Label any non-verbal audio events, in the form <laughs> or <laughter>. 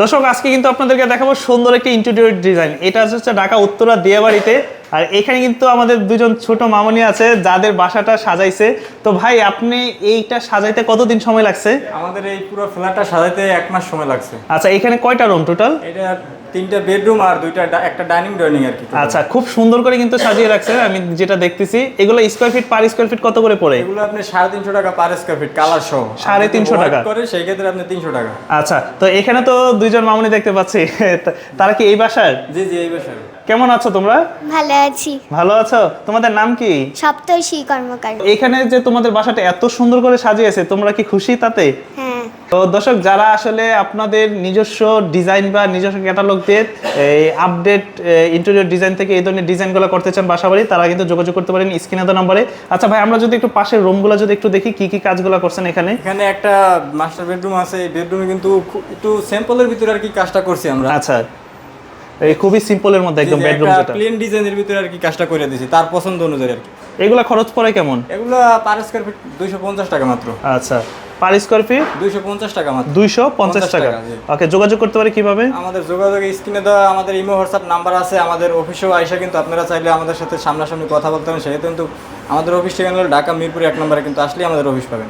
দর্শক আজকে কিন্তু আপনাদেরকে দেখাবো সুন্দর একটি ইন্টেরিয়র ডিজাইন এটা হচ্ছে ঢাকা উত্তরা দিয়াবাড়িতে আর এখানে কিন্তু আমাদের দুজন ছোট মামনি আছে যাদের বাসাটা সাজাইছে। তো ভাই আপনি এইটা সাজাইতে কতদিন সময় লাগছে? আমাদের এই পুরো ফ্ল্যাটটা সাজাইতে এক মাস সময় লাগছে। আচ্ছা এখানে কয়টা রুম টোটাল এটা তিনটা বেডরুম আর দুইটা একটা ডাইনিং ডাইনিং আর কি। আচ্ছা খুব সুন্দর করে কিন্তু সাজিয়ে রাখছে আমি যেটা দেখতেছি এগুলো square feet per square feet কত করে পড়ে? এগুলো আপনি সাড়ে তিনশো টাকা পার স্কোয়ার ফিট কালার সহ। সাড়ে তিনশো টাকা? করে সেই ক্ষেত্রে আপনি তিনশো টাকা। আচ্ছা তো এখানে তো দুইজন মামনি দেখতে পাচ্ছি। <laughs> তারা কি এই বাসার? জি জি এই বিষয়ে কেমন আছো তোমরা? ভালো আছি। ভালো আছো? তোমাদের নাম কি? সপ্তর্ষি কর্মকার। এখানে যে তোমাদের বাসাটা এত সুন্দর করে সাজিয়েছে তোমরা কি খুশি তাতে? হ্যাঁ তো দর্শক যারা আসলে আপনাদের নিজস্ব ডিজাইন বা নিজস্ব ক্যাটালগ দিয়ে এই আপডেট ইন্টেরিয়র ডিজাইন থেকে এই ধরনের ডিজাইনগুলো করতে চান বাসা বাড়ি তারা কিন্তু যোগাযোগ করতে পারেন স্ক্রিনে দেওয়া নম্বরে। আচ্ছা ভাই আমরা যদি একটু পাশের রুমগুলো যদি একটু দেখি কি কি কাজগুলো করছেন এখানে? এখানে একটা মাস্টার বেডরুম আছে এই বেডরুমে কিন্তু একটু স্যাম্পলের ভিতরে আর কি কাজটা করছি আমরা। আচ্ছা। এই খুবই সিম্পলের মধ্যে একদম বেডরুম যেটা। প্লেন ডিজাইনের ভিতরে আর কি কাজটা করে দিয়েছি তার পছন্দ অনুযায়ী আর কি। এগুলা খরচ পড়ে কেমন? এগুলো পার স্কোয়ার ফিট দুইশো পঞ্চাশ টাকা মাত্র। আচ্ছা পার স্কোয়ার ফিট দুইশো পঞ্চাশ টাকা মাত্র। দুইশো পঞ্চাশ 50 টাকা। ওকে যোগাযোগ করতে পারে কীভাবে? আমাদের যোগাযোগ স্ক্রিনে দেওয়া আমাদের ইমো হোয়াটসঅ্যাপ নাম্বার আছে আমাদের অফিসেও আইসা কিন্তু আপনারা চাইলে আমাদের সাথে সামনাসামনি কথা বলতে পারেন। সেহেতু কিন্তু আমাদের অফিস ঠিকানা হলো ঢাকা মিরপুর এক নম্বরে কিন্তু আসলেই আমাদের অফিস পাবেন।